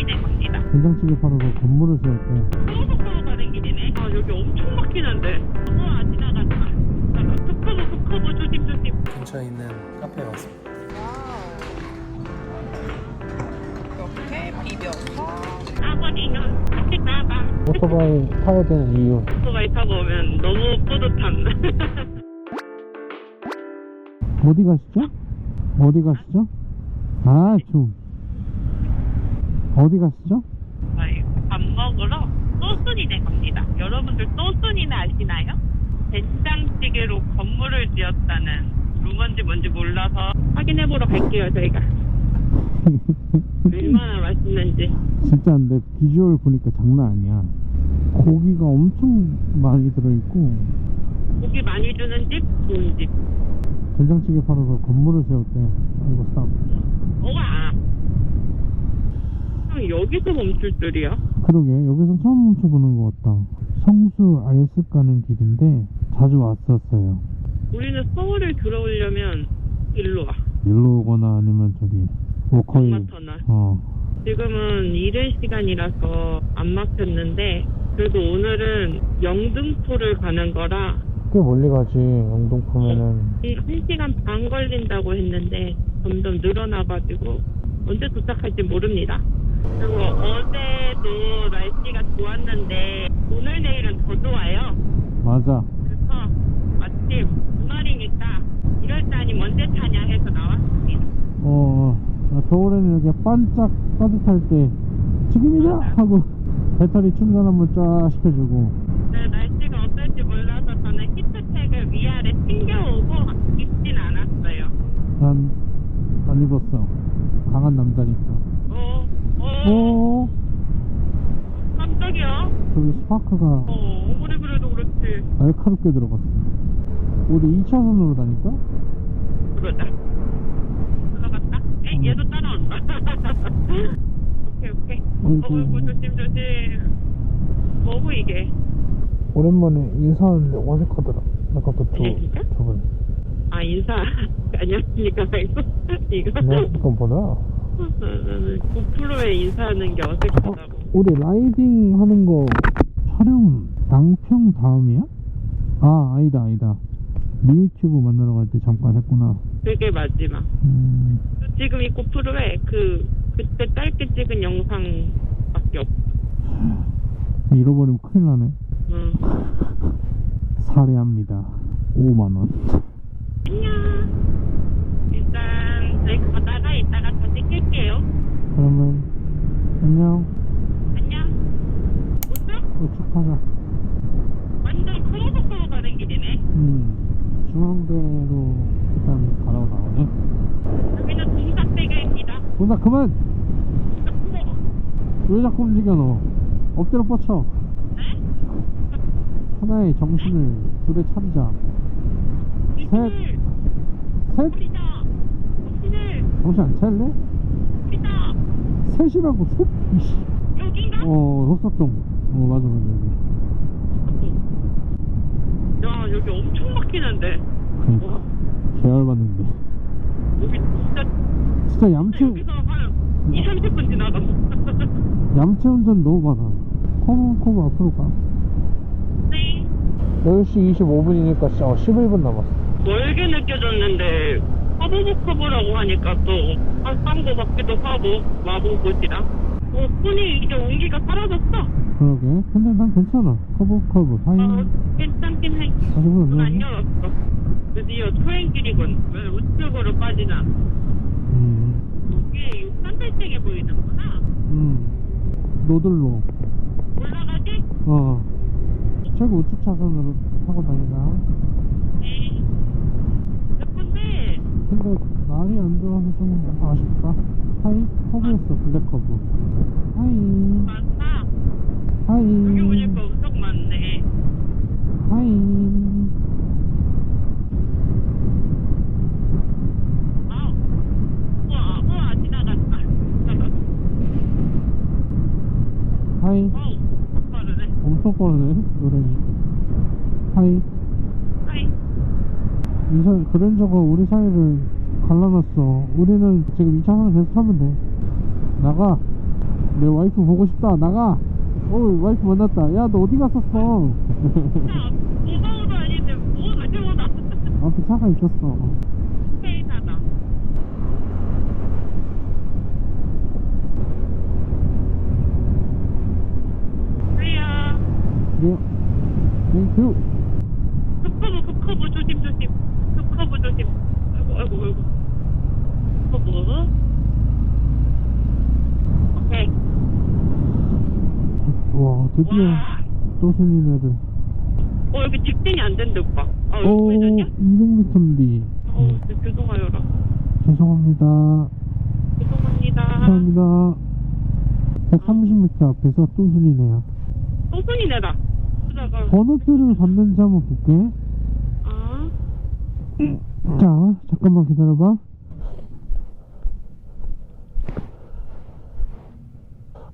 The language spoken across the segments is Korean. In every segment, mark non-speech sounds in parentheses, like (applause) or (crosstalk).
똥순이네 갑니다. 된장찌개 팔아서 건물을 세울 때 서울서울 가는 길이네. 아 여기 엄청 막히는데. 우와 지나간다. 스커버 스커버 조심 조심. 근처에 있는 카페에 왔습니다 이렇게 비벼서 아버지는 같이 가봐. 오토바이 타야 되는 이유 오토바이 타고 오면 너무 뿌듯한. 어디 가시죠? 어디 가시죠? 아좀 어디 가시죠? 저희 밥 먹으러 소순이네 갑니다. 여러분들 소순이는 아시나요? 된장찌개로 건물을 지었다는 루먼지 뭔지 몰라서 확인해보러 갈게요 저희가. (laughs) 얼마나 맛있는지. 진짜 근데 비주얼 보니까 장난 아니야 고기가 엄청 많이 들어있고 고기 많이 주는 집, 좋은 집. 된장찌개 팔아서 건물을 때 이거 싹 우와! 형, 여기서 멈출 줄이야? 그러게 여기서 처음 멈춰보는 것 같다 성수 알습 가는 길인데 자주 왔었어요 우리는 서울을 들어오려면 일로 와. 일로 오거나 아니면 저기 워커힐 엄마터널. 어 지금은 이른 시간이라서 안 막혔는데, 그래도 오늘은 영등포를 가는 거라, 꽤 멀리 가지 영동포면은 이 1시간 반 걸린다고 했는데, 점점 늘어나가지고, 언제 도착할지 모릅니다. 그리고 어제도 날씨가 좋았는데, 오늘 내일은 더 좋아요. 맞아. 그래서 마침 주말이니까 이럴 때 아니면 언제 타냐 해서 나왔습니다. 어, 어. 겨울에는 이렇게 반짝 따뜻할 때 지금이다 하고 배터리 충전 한번 쫙 시켜주고. 네, 날씨가 어떨지 몰라서 저는 히트텍을 위아래 챙겨오고 입진 않았어요. 난 안 입었어. 강한 남자니까. 어, 어, 오 깜짝이야. 저기 스파크가 어, 아무리 그래도 그렇지. 날카롭게 들어갔어 우리 2차선으로 다닐까? 그러자. 들어갔다? 에, 음. 얘도 따라온다. (laughs) 오케이, 오케이. 어이구. 어이구, 조심, 조심. 뭐고, 이게? 오랜만에 인사하는데 어색하더라 아까부터 예, 진짜? 저번에 아, 인사. (laughs) 안녕하십니까, 말고. (laughs) 이거. 네 잠깐 보다 9%에 인사하는 게 어, 어색하다고. 우리 라이딩 하는 거 촬영 양평 다음이야? 아 아니다 아니다 미니튜브 만나러 갈 때 잠깐 했구나 그게 마지막. 음, 지금 이 9%에 그, 그때 짧게 찍은 영상밖에 없어. 잃어버리면 큰일 나네 응. 살해합니다 5만원 안녕. 일단, 저희 가다가 이따가 다시 낄게요. 그러면 안녕 안녕. 웃어? 우측하자 완전 크로스로 가는 길이네. 음, 중앙대로 일단 가라고 나오네 여기는 누나 그만 왜 자꾸 움직여 너 엎드려 뻗쳐 네? 하나의 정신을 둘에 차리자 셋. 이신을 정신 안 차릴래? 셋이라고 셋? 이씨. 어 흑석동 어 맞아 맞아 여기 야, 여기 엄청 막히는데. 그니까 계열 받는데 여기 진짜, 진짜 얌체 여기서 한 2, 30분 지나갔어. 얌체 운전 너무 많아. 커브 앞으로 가. 네. 10시 25분이니까 어, 11분 남았어. 멀게 느껴졌는데 커브버커브라고 하니까 또싼거 같기도 하고 곳이라. 어 손이 이제 온기가 사라졌어. 그러게. 근데 난 괜찮아. 커브 커브 하이 어 괜찮긴 해. 아직은 문안안 열었어. 드디어 초행길이군. 왜 우측으로 빠지나. 음, 산들색에 보이는구나. 음 노들로. 올라가지? 어. 저기 우측 차선으로 타고 다니자 네. 예쁜데? 근데 날이 안 좋아서 좀 아쉽다. 하이. 커브였어 블랙 커브. 하이. 많다. 하이. 여기 오니까 엄청 많네. 하이 아 우와 우와 지나갔다 하이 와우 빠르네 노래이 하이 하이 이사 그랜저가 우리 사이를 갈라놨어 우리는 지금 2차선을 계속 타면 돼 나가 내 와이프 보고 싶다 나가 어 와이프 만났다 야 너 어디 갔었어 야, 무서워도 아닌데 뭐 가지고다. 앞에 차가 있었어 페이사다. 하야. 네 땡큐 급커브 급커브 조심 조심. 급커브 조심. 아이고 아이고 아이고. 급커브. 오케이. 와 드디어 와. 또 순이네를 어 여기 직진이 안 된대 오빠. 아오 회전이야? 200m 뒤어 죄송해요라. 죄송합니다 죄송합니다. 감사합니다 130m 앞에서 또 순이네요 소순이 내다. 번호표를 봤는지 한번 볼게. 아 자 잠깐만 기다려봐.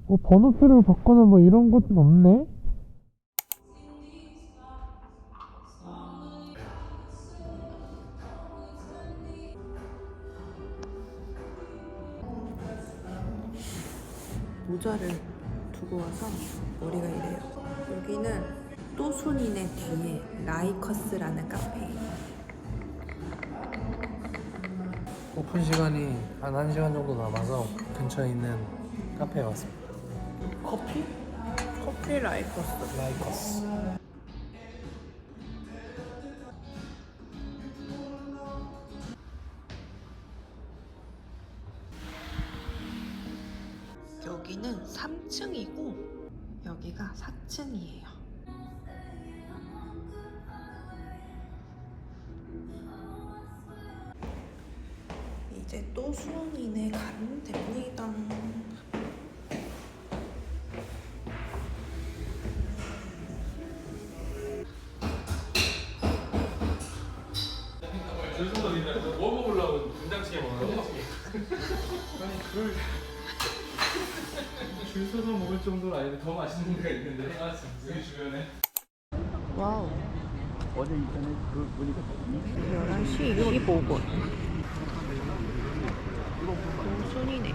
어 번호표를 바거나 뭐 이런 것도 없네 1시간 정도 남아서 근처에 있는 카페에 왔습니다. 커피? 커피 라이커스. 라이커스. 줄 서서 먹을 정도로 아닌데 더 맛있는 데가 있는데. 아 여기 주변에. 와우. 어제 이전에 그 보니까 11시 25분. 순이네.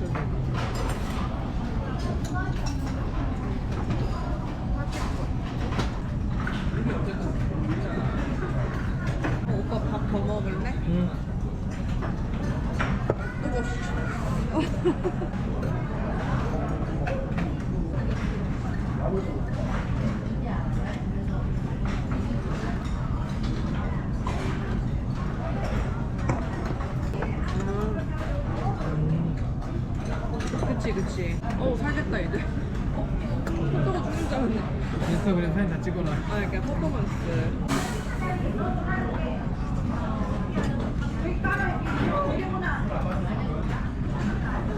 그렇죠. 찍어놔. 아 이렇게 퍼포먼스.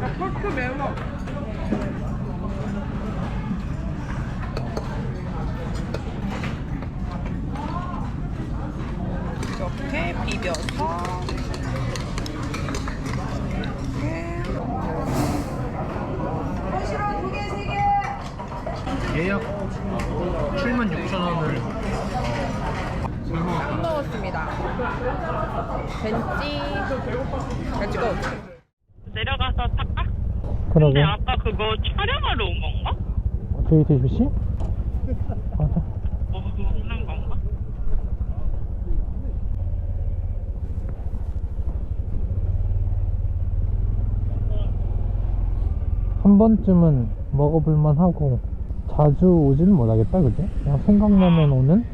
아 펄크 매워. 이렇게 비벼서 예약 7만 6천 원을 안 먹었습니다. 벤치 벤치고 내려가서 탈까? 그러게 근데 아까 그거 촬영하러 온 건가? JTBC? 맞아 뭐 먹는 건가? 한 번쯤은 먹어볼만 하고 자주 오지는 못하겠다 그지? 그냥 생각나면 오는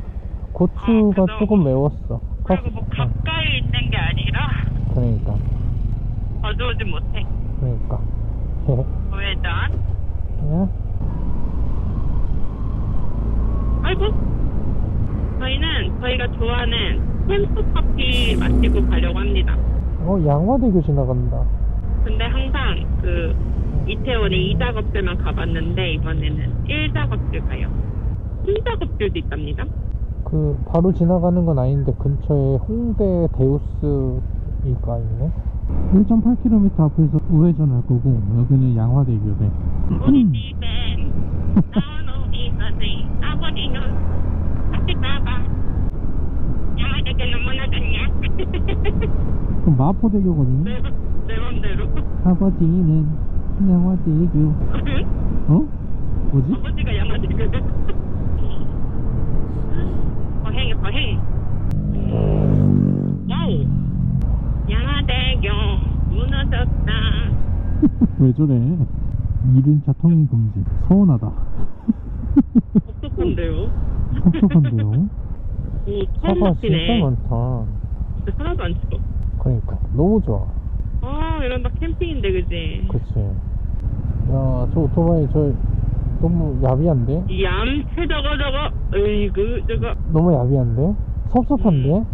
고추가 아. 조금 매웠어 그리고 뭐 아니라 그러니까 자주 오지 못해. 그러니까 (laughs) 우회전. 예? 저희가 좋아하는 캠프 커피 마시고 가려고 합니다. 어 양화대교 지나간다 근데 항상 그 이태원의 2작업들만 가봤는데 이번에는 1작업들 가요. 3작업들도 있답니다. 그 바로 지나가는 건 아닌데 근처에 홍대 데우스 이가 있네 1.8km 앞에서 우회전 할 거고 여기는 우리 이거지. 아버지는 같이? 그럼 마포대교거든요 내, 내 맘대로. 아버지는 양화대교 어? 뭐지? 아버지가 양아되게. 거행, 거행. 와우. 양아대교 무너졌다. 왜 저래 이륜차 통행 금지 서운하다 어떡한데요? 섭섭한데요 오, 처음 차가 막히네. 진짜 많다 근데 하나도 안 추워. 그러니까 너무 좋아 아, 이런다 캠핑인데, 그지? 그치 야 저 오토바이 저 너무 야비한데? 얌체 저거 저거. 으이그 저거. 너무 야비한데? 섭섭한데?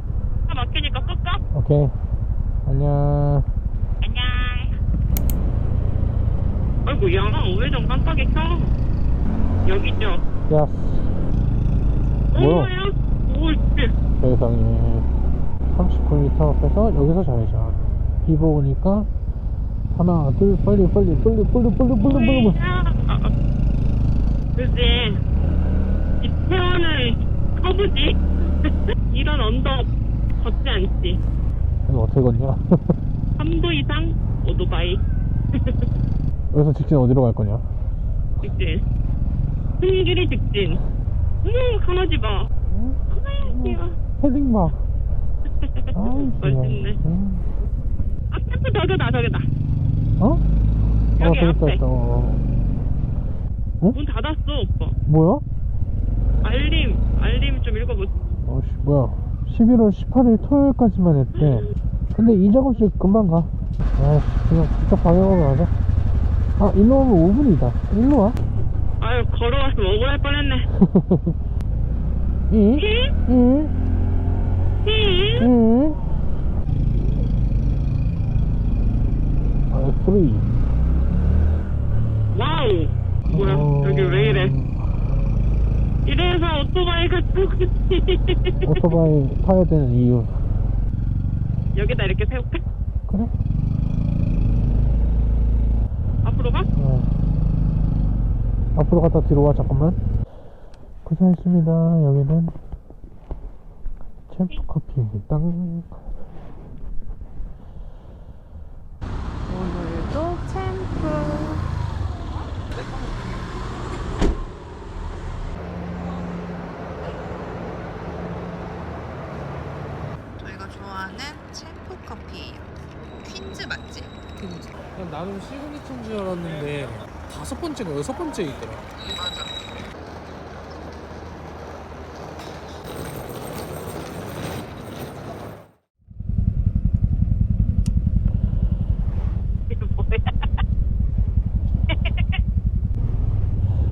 차 막히니까 끄까? 오케이 안녕. 아이고 야 우회전 깜빡이 켜? 여기죠? 야. 뭐야? 오야 오씨. 세상에. 39m 앞에서 여기서 자리자 비보 오니까 하나 둘 빨리 빨리 빨리 빨리 빨리 빨리 빨리 아, 아. 그지? 집 태원을 커보지? 이런 언덕 걷지 않지? 그럼 어떻게 걷냐? (laughs) 3도 이상? 오토바이. (laughs) 여기서 직진 어디로 갈 거냐 직진. 승길이 직진. 어머, 강아지 봐. 어머, 귀여워. 헤딩 봐 (laughs) 아이 멋있네. 응. 아, 캠프 저기다, 저기다. 어? 어 여기 저기 있다 앞에. 있다 어. 문 닫았어, 오빠. 뭐야? 알림, 알림 좀 읽어보자. 어씨 뭐야 11월 18일 토요일까지만 했대 근데 이 작업실 금방 가 아이씨 그냥 그쪽 방향으로 가자 아 일로 오면 5분이다 일로 와 아유, 걸어와서 억울할 뻔했네. 이? 히? 이? 히? 이? 아 쓰리 와우. 뭐야, 어. 여기 왜 이래? 이래서 오토바이가 죽지. 오토바이 타야 되는 이유 (laughs) 여기다 이렇게 세울까? 그래? 앞으로 가? 어. 앞으로 갔다 뒤로 와 잠깐만 고생했습니다 여기는 챔프 커피입니다 오늘도 챔프. 저희가 좋아하는 챔프 커피예요. 퀸즈 맞지? 그냥 나는 시그니처인 줄 알았는데 다섯 번째가 여섯 번째 있더라.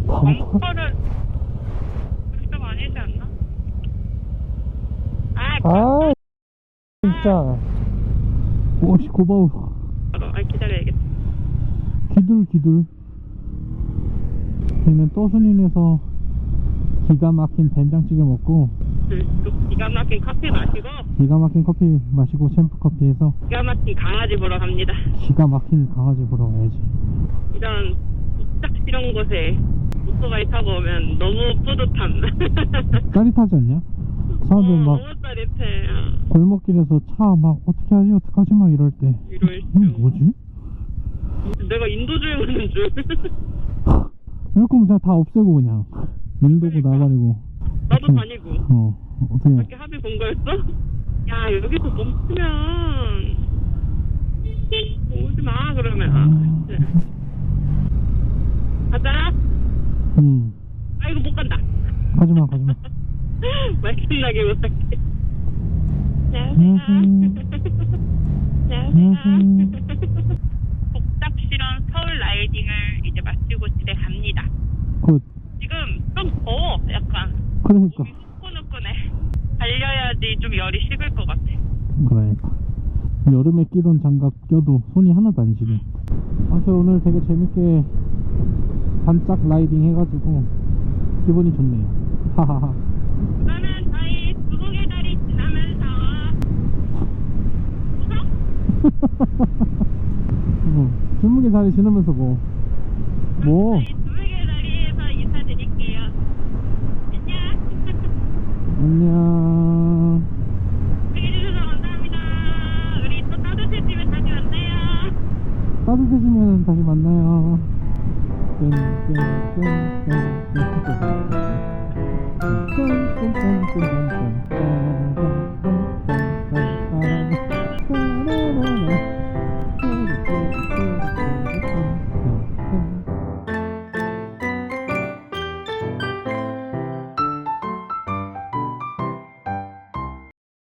범퍼를 좀 아니지 않나? 아, 아 진짜. 오씨 고마워 아 기다려야겠다. 기둘 기둘 저희는 떠순인에서 기가 막힌 된장찌개 먹고 그, 또 기가 막힌 커피 마시고 기가 막힌 커피 마시고 챔프 커피에서 기가 막힌 강아지 보러 갑니다. 기가 막힌 강아지 보러 가야지 이런 딱 이런 곳에 오토바이 타고 오면 너무 뿌듯함. (laughs) 짜릿하지 않냐? 사람들 어, 막. 어, 골목길에서 차 막 어떻게 하지 어떻게 하지 막 이럴 때 이럴 음, 줄. 뭐지? 내가 인도 주행 오는 줄. 이럴 거면 그냥 다 없애고 그냥 일도고 그러니까. 나가리고 나도 어떻게- 다니고. 어 어떻게 이렇게 합의 본 거였어? 야 여기서 멈추면 오지 마 그러면 아. 가자. 음 아이고 못 간다. 가지마 가지마 (laughs) 말씀 나게 못할게. 안녕하세요. 안녕하세요. 실험 서울 라이딩을 이제 마치고 집에 갑니다. 굿 지금 좀 더워, 약간. 그러니까 몸이 후끈후끈해. 달려야 가야지 좀 열이 식을 것 같아. 그러니까 여름에 끼던 장갑 껴도 손이 하나도 안 시려 아무튼 오늘 되게 재밌게 반짝 라이딩 해가지고 기분이 좋네요 하하하 저는 저희 두곡의 다리 지나면서 (laughs) (laughs) 드무게 다리 신으면서 뭐. 뭐. 네, 두개 다리에서 인사드릴게요. 안녕. 안녕. 해주셔서 감사합니다. 우리 또 따뜻해 집에 다시 만나요. 따뜻해지면 다시 만나요. 짠, 짠, 짠, 짠. 짠, 짠, 짠, 짠, 짠, 짠, 짠.